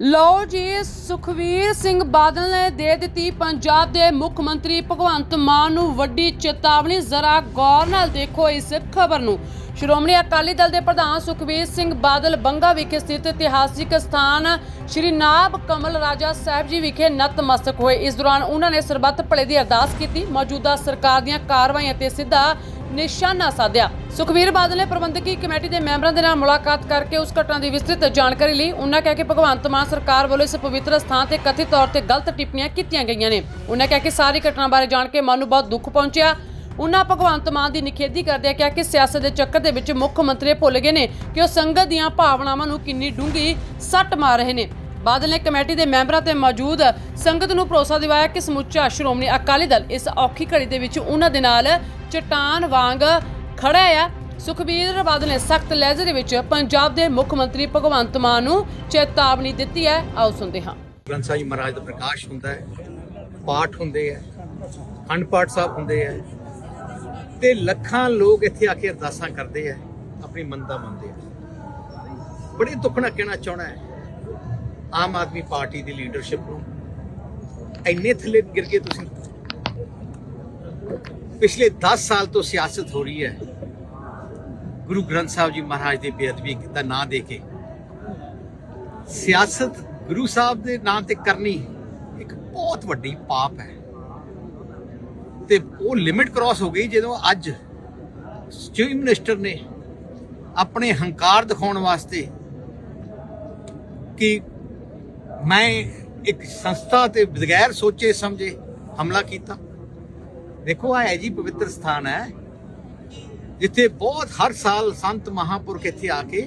ਲਓ ਜੀ, ਸੁਖਵੀਰ ਸਿੰਘ ਬਾਦਲ ਨੇ ਦੇ ਦਿੱਤੀ ਪੰਜਾਬ ਦੇ ਮੁੱਖ ਮੰਤਰੀ ਭਗਵੰਤ ਮਾਨ ਨੂੰ ਵੱਡੀ ਚੇਤਾਵਨੀ। ਜ਼ਰਾ ਗੌਰ ਨਾਲ ਦੇਖੋ ਇਸ ਖਬਰ ਨੂੰ। ਸ਼੍ਰੋਮਣੀ ਅਕਾਲੀ ਦਲ ਦੇ ਪ੍ਰਧਾਨ ਸੁਖਵੀਰ ਸਿੰਘ ਬਾਦਲ ਬੰਗਾ ਵਿਖੇ ਸਥਿਤ ਇਤਿਹਾਸਿਕ ਸਥਾਨ ਸ਼੍ਰੀ ਨਾਭ ਕਮਲ ਰਾਜਾ ਸਾਹਿਬ ਜੀ ਵਿਖੇ ਨਤਮਸਤਕ ਹੋਏ। ਇਸ ਦੌਰਾਨ ਉਹਨਾਂ ਨੇ ਸਰਬੱਤ ਭਲੇ ਦੀ ਅਰਦਾਸ ਕੀਤੀ। ਮੌਜੂਦਾ ਸਰਕਾਰ ਦੀਆਂ ਕਾਰਵਾਈਆਂ ਤੇ ਸਿੱਧਾ ਨਿਸ਼ਾਨਾ ਸਾਧਿਆ। ਸੁਖਵੀਰ ਬਾਦਲ ਨੇ ਪ੍ਰਬੰਧਕੀ ਕਮੇਟੀ ਦੇ ਮੈਂਬਰਾਂ ਦੇ ਨਾਲ ਮੁਲਾਕਾਤ ਕਰਕੇ ਉਸ ਘਟਨਾ ਦੀ ਵਿਸਤ੍ਰਿਤ ਜਾਣਕਾਰੀ ਲਈ ਉਹਨਾਂ ਕਹਿ ਕਿ ਭਗਵੰਤ ਮਾਨ ਸਰਕਾਰ ਵੱਲੋਂ ਇਸ ਪਵਿੱਤਰ ਸਥਾਨ ਤੇ ਕਥਿਤ ਤੌਰ ਤੇ ਗਲਤ ਟਿੱਪਣੀਆਂ ਕੀਤੀਆਂ ਗਈਆਂ ਨੇ। ਉਹਨਾਂ ਕਹਿ ਕਿ ਸਾਰੀ ਘਟਨਾ ਬਾਰੇ ਜਾਣ ਕੇ ਮਨ ਨੂੰ ਬਹੁਤ ਦੁੱਖ ਪਹੁੰਚਿਆ। ਉਹਨਾਂ ਭਗਵੰਤ ਮਾਨ ਦੀ ਨਿਖੇਧੀ ਕਰਦਿਆਂ ਕਿਹਾ ਕਿ ਸਿਆਸਤ ਦੇ ਚੱਕਰ ਦੇ ਵਿੱਚ ਮੁੱਖ ਮੰਤਰੀ ਭੁੱਲ ਗਏ ਨੇ ਕਿ ਉਹ ਸੰਗਤ ਦੀਆਂ ਭਾਵਨਾਵਾਂ ਨੂੰ ਕਿੰਨੀ ਡੂੰਘੀ ਸੱਟ ਮਾਰ ਰਹੇ ਨੇ। ਬਾਦਲ ਨੇ ਕਮੇਟੀ ਦੇ ਮੈਂਬਰਾਂ ਤੇ ਮੌਜੂਦ ਸੰਗਤ ਨੂੰ ਭਰੋਸਾ ਦਿਵਾਇਆ ਕਿ ਸਮੁੱਚਾ ਸ਼੍ਰੋਮਣੀ ਅਕਾਲੀ ਦਲ ਇਸ ਔਖੀ ਘੜੀ ਦੇ ਵਿੱਚ ਉਹਨਾਂ ਦੇ ਨਾਲ ਚਟਾਨ ਵਾਂਗ ਖੜਾ ਆ ਸੁਖਬੀਰ ਬਾਦਲ ਨੇ ਸਖਤ ਲਹਿਜੇ ਦੇ ਵਿੱਚ ਪੰਜਾਬ ਦੇ ਮੁੱਖ ਮੰਤਰੀ ਭਗਵੰਤ ਮਾਨ ਨੂੰ ਚੇਤਾਵਨੀ ਦਿੱਤੀ ਹੈ। ਆਓ ਸੁਣਦੇ ਹਾਂ। ਗ੍ਰੰਥ ਸਾਹਿਬ ਮਹਾਰਾਜ ਦਾ ਪ੍ਰਕਾਸ਼ ਹੁੰਦਾ ਹੈ, ਪਾਠ ਹੁੰਦੇ ਹੈ, ਅਖੰਡ ਸਾਹਿਬ ਹੁੰਦੇ ਹੈ ਤੇ ਲੱਖਾਂ ਲੋਕ ਇੱਥੇ ਆ ਕੇ ਅਰਦਾਸਾਂ ਕਰਦੇ ਹੈ, ਆਪਣੀ ਮੰਨਤਾ ਮੰਨਦੇ ਹੈ। ਬੜੇ ਦੁੱਖ ਨਾਲ ਕਹਿਣਾ ਚਾਹਣਾ ਹੈ, ਆਮ ਆਦਮੀ ਪਾਰਟੀ ਦੀ ਲੀਡਰਸ਼ਿਪ ਨੂੰ ਇੰਨੇ ਥੱਲੇ ਗਿਰ ਕੇ ਤੁਸੀਂ ਪਿਛਲੇ 10 ਸਾਲ ਤੋਂ ਸਿਆਸਤ ਹੋ ਰਹੀ ਹੈ। ਗੁਰੂ ਗ੍ਰੰਥ ਸਾਹਿਬ ਜੀ ਮਹਾਰਾਜ ਦੀ ਬੇਅਦਬੀ ਦਾ ਨਾਂ ਦੇ ਕੇ। ਸਿਆਸਤ ਗੁਰੂ ਸਾਹਿਬ ਦੇ ਨਾਂ ਤੇ ਕਰਨੀ ਇੱਕ ਬਹੁਤ ਵੱਡੀ ਪਾਪ ਹੈ। ਤੇ ਉਹ ਲਿਮਿਟ ਕ੍ਰਾਸ ਹੋ ਗਈ ਜਦੋਂ ਅੱਜ ਚੀਫ ਮਿਨਿਸਟਰ ਨੇ ਆਪਣੇ ਹੰਕਾਰ ਦਿਖਾਉਣ ਵਾਸਤੇ ਕਿ ਮੈਂ ਇੱਕ ਸੰਸਥਾ ਤੇ ਬਗੈਰ ਸੋਚੇ ਸਮਝੇ ਹਮਲਾ ਕੀਤਾ। ਦੇਖੋ ਆ ਹੈ ਜੀ ਪਵਿੱਤਰ ਸਥਾਨ ਹੈ, ਜਿੱਥੇ ਬਹੁਤ ਹਰ ਸਾਲ ਸੰਤ ਮਹਾਪੁਰਖ ਇੱਥੇ ਆ ਕੇ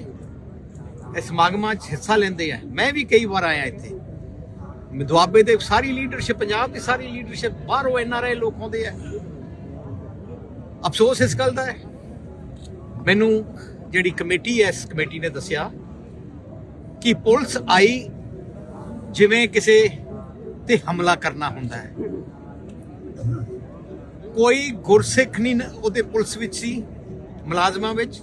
ਇਸ ਸਮਾਗਮਾਂ 'ਚ ਹਿੱਸਾ ਲੈਂਦੇ ਆ। ਮੈਂ ਵੀ ਕਈ ਵਾਰ ਆਇਆ ਇੱਥੇ। ਦੁਆਬੇ ਦੇ ਸਾਰੀ ਲੀਡਰਸ਼ਿਪ ਪੰਜਾਬ ਦੀ ਸਾਰੀ ਲੀਡਰਸ਼ਿਪ ਬਾਹਰੋਂ ਐਨਆਰਆਈ ਲੋਕ ਆਉਂਦੇ ਆ। ਅਫਸੋਸ ਇਸ ਗੱਲ ਦਾ ਹੈ। ਮੈਨੂੰ ਜਿਹੜੀ ਕਮੇਟੀ ਹੈ, ਇਸ ਕਮੇਟੀ ਨੇ ਦੱਸਿਆ ਕਿ ਪੁਲਿਸ ਆਈ ਜਿਵੇਂ ਕਿਸੇ ਤੇ ਹਮਲਾ ਕਰਨਾ ਹੁੰਦਾ ਹੈ। ਕੋਈ ਗੁਰਸਿੱਖ ਨਹੀਂ ਉਹਦੇ ਪੁਲਿਸ ਵਿੱਚ ਸੀ, ਮੁਲਾਜ਼ਮਾਂ ਵਿੱਚ।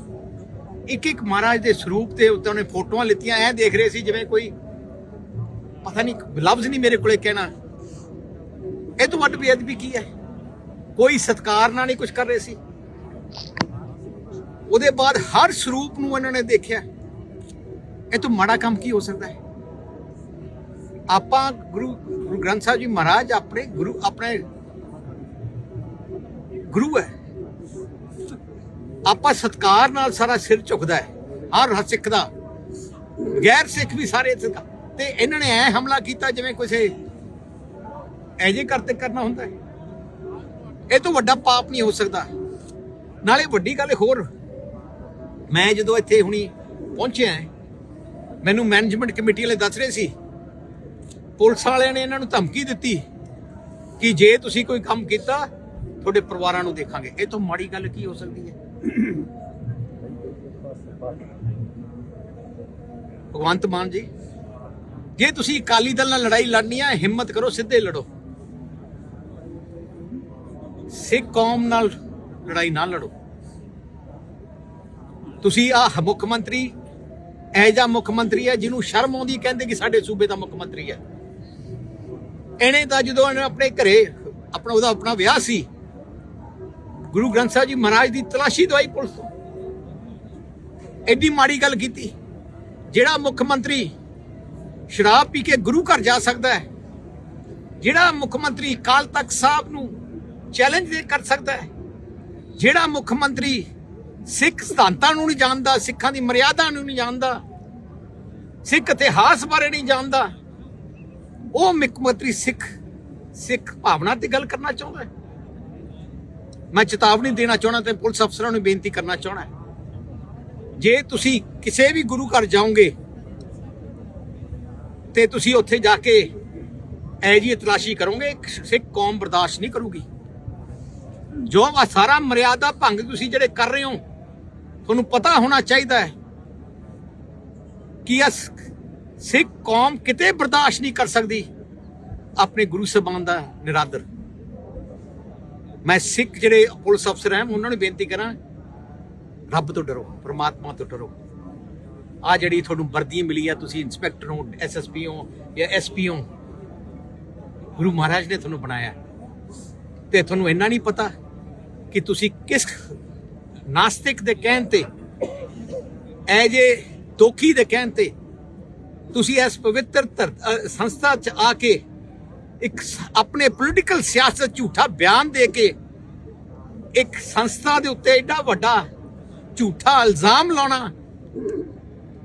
ਇੱਕ ਇੱਕ ਮਹਾਰਾਜ ਦੇ ਸਰੂਪ ਤੇ ਉੱਤੇ ਉਹਨੇ ਫੋਟੋਆਂ ਲਿੱਤੀਆਂ। ਐ ਦੇਖ ਰਹੇ ਸੀ ਜਿਵੇਂ ਕੋਈ, ਪਤਾ ਨਹੀਂ ਲਫ਼ਜ਼ ਨਹੀਂ ਮੇਰੇ ਕੋਲੇ ਕਹਿਣਾ। ਇਹ ਤੋਂ ਵੱਡ ਬੇਅਦਬੀ ਕੀ ਹੈ? ਕੋਈ ਸਤਕਾਰ ਨਾਲ ਨਹੀਂ ਕੁਝ ਕਰ ਰਹੇ ਸੀ। ਉਹਦੇ ਬਾਅਦ ਹਰ ਸਰੂਪ ਨੂੰ ਇਹਨਾਂ ਨੇ ਦੇਖਿਆ। ਇਹ ਤੋਂ ਮਾੜਾ ਕੰਮ ਕੀ ਹੋ ਸਕਦਾ ਹੈ? ਆਪਾਂ ਗੁਰੂ ਗੁਰੂ ਗ੍ਰੰਥ ਸਾਹਿਬ ਜੀ ਮਹਾਰਾਜ ਆਪਣੇ ਗੁਰੂ ਆਪਣੇ ਗੁਰੂ ਹੈ। ਆਪਾਂ ਸਤਕਾਰ ਨਾਲ ਸਾਰਾ ਸਿਰ ਝੁਕਦਾ ਹੈ, ਹਰ ਸਿੱਖ ਦਾ ਗੈਰ ਸਿੱਖ ਵੀ ਸਾਰੇ ਸਿੱਖ ਤੇ। ਇਹਨਾਂ ਨੇ ਐ ਹਮਲਾ ਕੀਤਾ ਜਿਵੇਂ ਕਿਸੇ ਐਜੇ ਕਰਤੇ ਕਰਨਾ ਹੁੰਦਾ ਹੈ। ਇਹ ਤੋਂ ਵੱਡਾ ਪਾਪ ਨਹੀਂ ਹੋ ਸਕਦਾ। ਨਾਲੇ ਵੱਡੀ ਗੱਲ ਹੋਰ, ਮੈਂ ਜਦੋਂ ਇੱਥੇ ਹੁਣੀ ਪਹੁੰਚਿਆ ਮੈਨੂੰ ਮੈਨੇਜਮੈਂਟ ਕਮੇਟੀ ਵਾਲੇ ਦੱਸ ਰਹੇ ਸੀ। ਪੁਲਿਸ ਵਾਲਿਆਂ ਨੇ ਇਹਨਾਂ ਨੂੰ ਧਮਕੀ ਦਿੱਤੀ ਕਿ ਜੇ ਤੁਸੀਂ ਕੋਈ ਕੰਮ ਕੀਤਾ ਤੁਹਾਡੇ ਪਰਿਵਾਰਾਂ ਨੂੰ ਦੇਖਾਂਗੇ। ਇਹ ਤੋਂ ਮਾੜੀ ਗੱਲ ਕੀ ਹੋ ਸਕਦੀ ਹੈ? ਭਗਵੰਤ ਮਾਨ ਜੀ, ਜੇ ਤੁਸੀਂ ਅਕਾਲੀ ਦਲ ਨਾਲ ਲੜਾਈ ਲੜਨੀ ਹੈ ਹਿੰਮਤ ਕਰੋ, ਸਿੱਧੇ ਲੜੋ। ਸਿੱਖ ਕੌਮ ਨਾਲ ਲੜਾਈ ਨਾ ਲੜੋ। ਤੁਸੀਂ ਆ ਮੁੱਖ ਮੰਤਰੀ ਐ ਜਾਂ ਮੁੱਖ ਮੰਤਰੀ ਹੈ ਜਿਹਨੂੰ ਸ਼ਰਮ ਆਉਂਦੀ ਕਹਿੰਦੇ ਕਿ ਸਾਡੇ ਸੂਬੇ ਦਾ ਮੁੱਖ ਮੰਤਰੀ ਹੈ। ਇਹਨੇ ਤਾਂ ਜਦੋਂ ਇਹਨੇ ਆਪਣੇ ਘਰੇ, ਆਪਣਾ ਉਹਦਾ ਆਪਣਾ ਵਿਆਹ ਸੀ ਗੁਰੂ ਗ੍ਰੰਥ ਸਾਹਿਬ ਜੀ ਮਹਾਰਾਜ ਦੀ ਤਲਾਸ਼ੀ ਦਵਾਈ ਪੁਲਿਸ ਤੋਂ। ਐਡੀ ਮਾੜੀ ਗੱਲ ਕੀਤੀ, ਜਿਹੜਾ ਮੁੱਖ ਮੰਤਰੀ ਸ਼ਰਾਬ ਪੀ ਕੇ ਗੁਰੂ ਘਰ ਜਾ ਸਕਦਾ ਹੈ, ਜਿਹੜਾ ਮੁੱਖ ਮੰਤਰੀ ਕਾਲ ਤਖਤ ਸਾਹਿਬ ਨੂੰ ਚੈਲੰਜ ਦੇ ਕਰ ਸਕਦਾ ਹੈ, ਜਿਹੜਾ ਮੁੱਖ ਮੰਤਰੀ ਸਿੱਖ ਸਿਧਾਂਤਾਂ ਨੂੰ ਨਹੀਂ ਜਾਣਦਾ, ਸਿੱਖਾਂ ਦੀ ਮਰਿਆਦਾ ਨੂੰ ਨਹੀਂ ਜਾਣਦਾ, ਸਿੱਖ ਇਤਿਹਾਸ ਬਾਰੇ ਨਹੀਂ ਜਾਣਦਾ, ਉਹ ਮੁੱਖ ਮੰਤਰੀ ਸਿੱਖ ਸਿੱਖ ਭਾਵਨਾ ਤੇ ਗੱਲ ਕਰਨਾ ਚਾਹੁੰਦਾ ਹੈ। ਮੈਂ ਚੇਤਾਵਨੀ ਦੇਣਾ ਚਾਹਣਾ ਤੇ ਪੁਲਿਸ ਅਫਸਰਾਂ ਨੂੰ ਬੇਨਤੀ ਕਰਨਾ ਚਾਹਣਾ ਜੇ ਤੁਸੀਂ ਕਿਸੇ ਵੀ ਗੁਰੂ ਘਰ ਜਾਓਗੇ ਤੇ ਤੁਸੀਂ ਉੱਥੇ ਜਾ ਕੇ ਐ ਜੀ ਤਲਾਸ਼ੀ ਕਰੋਗੇ ਸਿੱਖ ਕੌਮ ਬਰਦਾਸ਼ਤ ਨਹੀਂ ਕਰੂਗੀ। ਜੋ ਆ ਸਾਰਾ ਮਰਿਆਦਾ ਭੰਗ ਤੁਸੀਂ ਜਿਹੜੇ ਕਰ ਰਹੇ ਹੋ, ਤੁਹਾਨੂੰ ਪਤਾ ਹੋਣਾ ਚਾਹੀਦਾ ਹੈ ਕਿ ਇਸ ਸਿੱਖ ਕੌਮ ਕਿਤੇ ਬਰਦਾਸ਼ਤ ਨਹੀਂ ਕਰ ਸਕਦੀ। ਆਪਣੇ ਗੁਰੂ ਸਾਹਿਬਾਨ ਦਾ ਨਿਰਾਦਰ। ਮੈਂ ਸਿੱਖ ਜਿਹੜੇ ਪੁਲਿਸ ਅਫਸਰ ਹੈ ਉਹਨਾਂ ਨੂੰ ਬੇਨਤੀ ਕਰਾਂ, ਰੱਬ ਤੋਂ ਡਰੋ, ਪਰਮਾਤਮਾ ਤੋਂ ਡਰੋ। ਆ ਜਿਹੜੀ ਤੁਹਾਨੂੰ ਵਰਦੀ ਮਿਲੀ ਆ ਤੁਸੀਂ ਇੰਸਪੈਕਟਰ ਹੋ ਐਸਐਸਪੀ ਹੋ ਜਾਂ ਐਸਪੀ ਹੋ, ਗੁਰੂ ਮਹਾਰਾਜ ਨੇ ਤੁਹਾਨੂੰ ਬਣਾਇਆ। ਤੇ ਤੁਹਾਨੂੰ ਇੰਨਾ ਨਹੀਂ ਪਤਾ ਕਿ ਤੁਸੀਂ ਕਿਸ ਨਾਸਤਿਕ ਦੇ ਕਹਿਣ ਤੇ ਐ ਜੇ ਦੋਖੀ ਦੇ ਕਹਿਣ ਤੇ, ਤੁਸੀਂ ਇਸ ਪਵਿੱਤਰ ਧਰ- ਸੰਸਥਾ ਚ ਆ ਕੇ ਇੱਕ ਆਪਣੇ ਪੋਲੀਟੀਕਲ ਸਿਆਸਤ ਝੂਠਾ ਬਿਆਨ ਦੇ ਕੇ ਇੱਕ ਸੰਸਥਾ ਦੇ ਉੱਤੇ ਐਡਾ ਵੱਡਾ ਝੂਠਾ ਇਲਜ਼ਾਮ ਲਾਉਣਾ,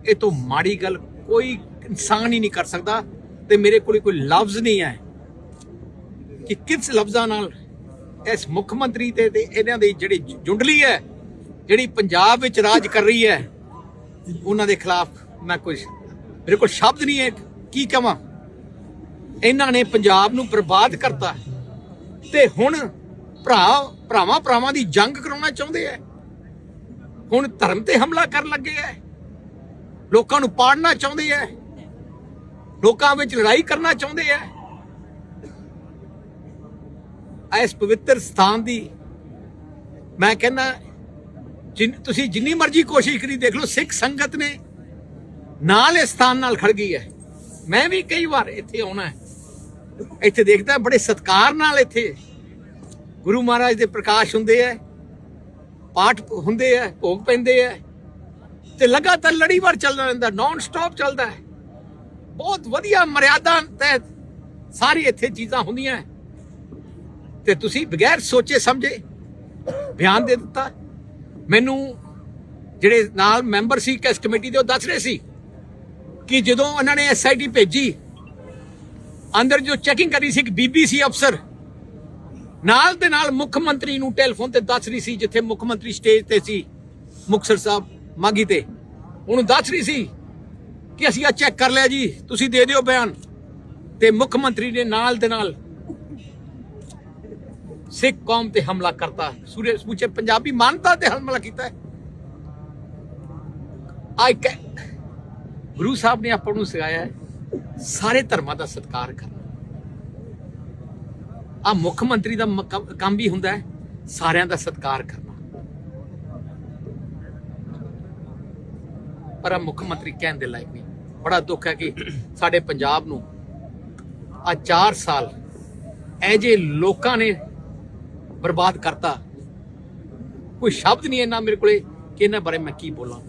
ਇਹ ਤੋਂ ਮਾੜੀ ਗੱਲ ਕੋਈ ਇਨਸਾਨ ਹੀ ਨਹੀਂ ਕਰ ਸਕਦਾ ਤੇ ਮੇਰੇ ਕੋਲ ਕੋਈ ਲਫ਼ਜ਼ ਨਹੀਂ ਹੈ ਕਿ ਕਿਸ ਲਫ਼ਜ਼ਾਂ ਨਾਲ ਇਸ ਮੁੱਖ ਮੰਤਰੀ ਤੇ ਤੇ ਇਹਨਾਂ ਦੀ ਜਿਹੜੀ ਜੁੰਡਲੀ ਹੈ, ਜਿਹੜੀ ਪੰਜਾਬ ਵਿੱਚ ਰਾਜ ਕਰ ਰਹੀ ਹੈ, ਉਹਨਾਂ ਦੇ ਖਿਲਾਫ ਮੈਂ ਕੁਝ ਮੇਰੇ ਕੋਲ ਸ਼ਬਦ ਨਹੀਂ ਹੈ, ਕੀ ਕਹਾਂ ਇਹਨਾਂ ਨੇ ਪੰਜਾਬ ਨੂੰ ਬਰਬਾਦ ਕਰਤਾ ਤੇ ਹੁਣ ਭਰਾ, ਭਰਾਵਾਂ ਭਰਾਵਾਂ ਦੀ ਜੰਗ ਕਰਾਉਣਾ ਚਾਹੁੰਦੇ ਐ। ਹੁਣ ਧਰਮ ਤੇ ਹਮਲਾ ਕਰਨ ਲੱਗੇ ਐ। ਲੋਕਾਂ ਨੂੰ ਪਾੜਨਾ ਚਾਹੁੰਦੇ ਐ। ਲੋਕਾਂ ਵਿੱਚ ਲੜਾਈ ਕਰਨਾ ਚਾਹੁੰਦੇ ਐ। ਇਸ ਪਵਿੱਤਰ ਸਥਾਨ ਦੀ ਮੈਂ ਕਹਿੰਦਾ, ਜਿਨ, ਤੁਸੀਂ ਜਿੰਨੀ ਮਰਜ਼ੀ ਕੋਸ਼ਿਸ਼ ਕਰੀ ਦੇਖ ਲਓ, ਸਿੱਖ ਸੰਗਤ ਨੇ ਨਾਲ ਇਸ ਸਥਾਨ ਨਾਲ ਖੜ ਗਈ ਹੈ ਮੈਂ ਵੀ ਕਈ ਵਾਰ ਇੱਥੇ ਆਉਣਾ ਹੈ ਇੱਥੇ ਦੇਖਦਾ, ਬੜੇ ਸਤਕਾਰ ਨਾਲ ਇੱਥੇ ਗੁਰੂ ਮਹਾਰਾਜ ਦੇ ਪ੍ਰਕਾਸ਼ ਹੁੰਦੇ ਆ, ਪਾਠ ਹੁੰਦੇ ਆ, ਭੋਗ ਪੈਂਦੇ ਆ, ਤੇ ਲਗਾਤਾਰ ਲੜੀਵਾਰ ਚੱਲਦਾ ਰਹਿੰਦਾ ਨਾਨ ਸਟਾਪ ਚੱਲਦਾ ਹੈ। ਬਹੁਤ ਵਧੀਆ ਮਰਿਆਦਾ ਤਹਿਤ ਸਾਰੀ ਇੱਥੇ ਚੀਜ਼ਾਂ ਹੁੰਦੀਆਂ ਤੇ ਤੁਸੀਂ ਬਗੈਰ ਸੋਚੇ ਸਮਝੇ ਬਿਆਨ ਦੇ ਦਿੱਤਾ। ਮੈਨੂੰ ਜਿਹੜੇ ਨਾਲ ਮੈਂਬਰ ਸੀ ਕਿਸ ਕਮੇਟੀ ਦੇ, ਉਹ ਦੱਸ ਰਹੇ ਸੀ ਕਿ ਜਦੋਂ ਉਹਨਾਂ ਨੇ ਐਸਆਈਟੀ ਭੇਜੀ ਅੰਦਰ ਜੋ ਚੈਕਿੰਗ ਕਰੀ ਸੀ ਇੱਕ ਬੀਬੀਸੀ ਅਫਸਰ ਨਾਲ ਦੇ ਨਾਲ ਮੁੱਖ ਮੰਤਰੀ ਨੂੰ ਟੈਲੀਫੋਨ ਤੇ ਦੱਸ ਰਹੀ ਸੀ, ਜਿੱਥੇ ਮੁੱਖ ਮੰਤਰੀ ਸਟੇਜ ਤੇ ਸੀ, ਮੁਕਤਸਰ ਸਾਹਿਬ ਮਾਗੀ ਤੇ। ਉਹਨੂੰ ਦੱਸ ਰਹੀ ਸੀ ਕਿ ਅਸੀਂ ਆ ਚੈੱਕ ਕਰ ਲਿਆ ਜੀ, ਤੁਸੀਂ ਦੇ ਦਿਓ ਬਿਆਨ। ਤੇ ਮੁੱਖ ਮੰਤਰੀ ਨੇ ਨਾਲ ਦੇ ਨਾਲ ਸਿੱਖ ਕੌਮ ਤੇ ਹਮਲਾ ਕਰਤਾ। ਸੂਰੇ ਸਮੁੱਚੇ ਪੰਜਾਬੀ ਮਾਨਤਾ ਤੇ ਹਮਲਾ ਕੀਤਾ ਹੈ। ਆਈ ਗੁਰੂ ਸਾਹਿਬ ਨੇ ਆਪਾਂ ਨੂੰ ਸਿਖਾਇਆ ਹੈ ਸਾਰੇ ਧਰਮਾਂ ਦਾ ਸਤਿਕਾਰ ਕਰਨਾ। ਆ ਮੁੱਖ ਮੰਤਰੀ ਦਾ ਕੰਮ- ਵੀ ਹੁੰਦਾ ਹੈ, ਸਾਰਿਆਂ ਦਾ ਸਤਿਕਾਰ ਕਰਨਾ। ਪਰ ਆ ਮੁੱਖ ਮੰਤਰੀ ਕਹਿਣ ਦੇ ਲਾਇਕ ਨਹੀਂ। ਬੜਾ ਦੁੱਖ ਹੈ ਕਿ ਸਾਡੇ ਪੰਜਾਬ ਨੂੰ ਆ 4 ਸਾਲ ਇਹ ਜੇ ਲੋਕਾਂ ਨੇ ਬਰਬਾਦ ਕਰਤਾ। ਕੋਈ ਸ਼ਬਦ ਨਹੀਂ ਇਹਨਾਂ ਮੇਰੇ ਕੋਲੇ ਕਿ ਇਹਨਾਂ ਬਾਰੇ ਮੈਂ ਕੀ ਬੋਲਾਂ।